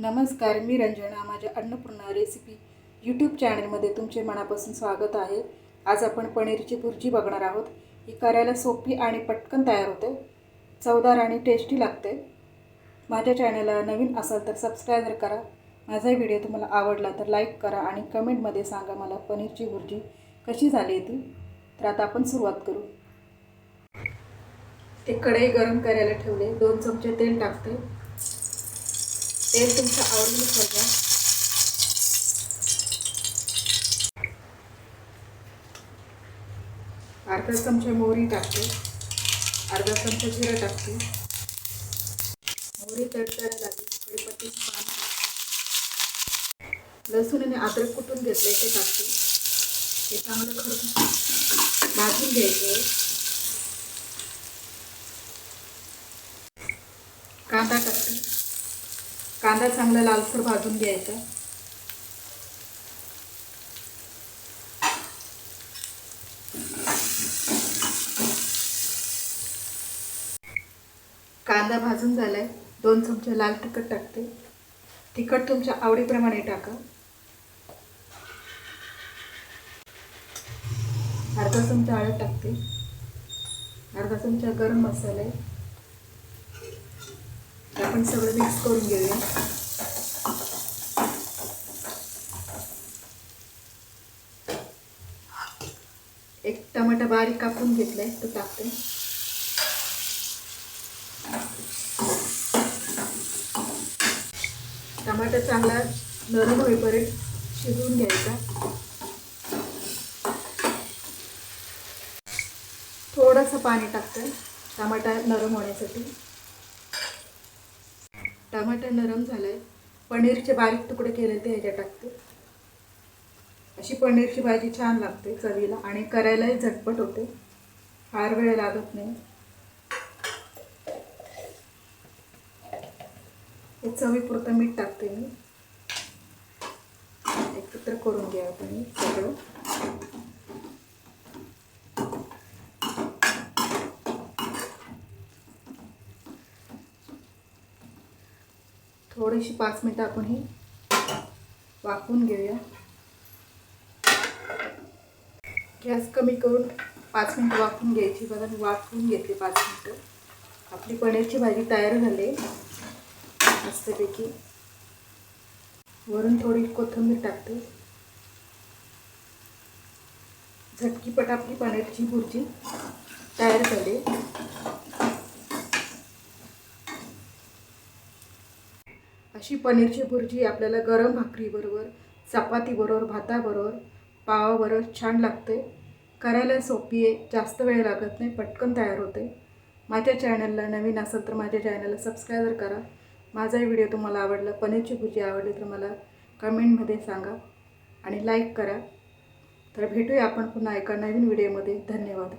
नमस्कार मी रंजना माझ्या Annapurna recipe YouTube चॅनलमध्ये तुमचे मनापासून स्वागत आहे. आज आपण पनीरची भुर्जी बघणार आहोत. ही करायला सोपी आणि पटकन तयार होते. चवदार आणि टेस्टी लागते. माझ्या चॅनलला नवीन असाल तर सबस्क्राईब करा. माझा व्हिडिओ तुम्हाला आवडला तर लाईक करा आणि कमेंटमध्ये सांगा मला पनीरची भुर्जी कशी झाली ती. तर आता आपण सुरुवात करू. एक कढई गरम करायला ठेवले. दोन चमचे तेल टाकते. तेल तुमच्या आवडीनुसार घ्या अर्धा चमचा मोहरी टाकते. अर्धा चमचा जिरं टाकते. मोहरी तडतडायला लागली. कडीपत्त्याची पान लसूण आणि अद्रक कुटून घेतलं ते टाकते. हे चांगलं खरं भाजून घ्यायचं. कांदा टाकते. कांदा चांगला लालसर भाजून घ्यायचा. कांदा भाजून झालाय. दोन चमचे लाल तिखट टाकते. तिखट तुमच्या आवडीप्रमाणे टाका. अर्धा चमचा हळद टाकते. अर्धा चमचा गरम मसाला. आहे आपण सगळं मिक्स करून घेऊया. एक टमाटा बारीक कापून घेतलाय तो टाकते. टमाटा चांगला नरम होईपर्यंत शिजवून घ्यायचा. थोडंसं पाणी टाकतं टमाटा नरम होण्यासाठी. टमाटर नरम झालंय. पनीरचे बारीक तुकडे केले ते ह्याच्यात टाकते. अशी पनीरची भाजी छान लागते चवीला आणि करायलाही झटपट होते. फार वेळ लागत नाही. हे चवीपुरतं मीठ टाकते मी. एकत्र करून घ्या आपण सगळं. थोडीशी पाच मिनटं आपण ही वाफवून घेऊया. गॅस कमी करून पाच मिनटं वाफवून घ्यायची बघा मी वाफवून घेतली पाच मिनटं. आपली पनीरची भाजी तयार झाली. मस्तपैकी. वरून थोडी कोथिंबीर टाकते. झटकीपट आपली पनीरची भुर्जी तयार झाली. अशी पनीरची भुर्जी आपल्याला गरम भाकरीबरोबर चपातीबरोबर भाताबरोबर पावाबरोबर छान लागते. करायला सोपी आहे जास्त वेळ लागत नाही पटकन तयार होते. माझ्या चॅनलला नवीन असेल तर माझ्या चॅनलला सबस्क्राईबर करा. माझाही व्हिडिओ तुम्हाला आवडला पनीरची भुर्जी आवडली तर मला कमेंटमध्ये सांगा आणि लाईक करा. तर भेटूया आपण पुन्हा एका नवीन व्हिडिओमध्ये धन्यवाद.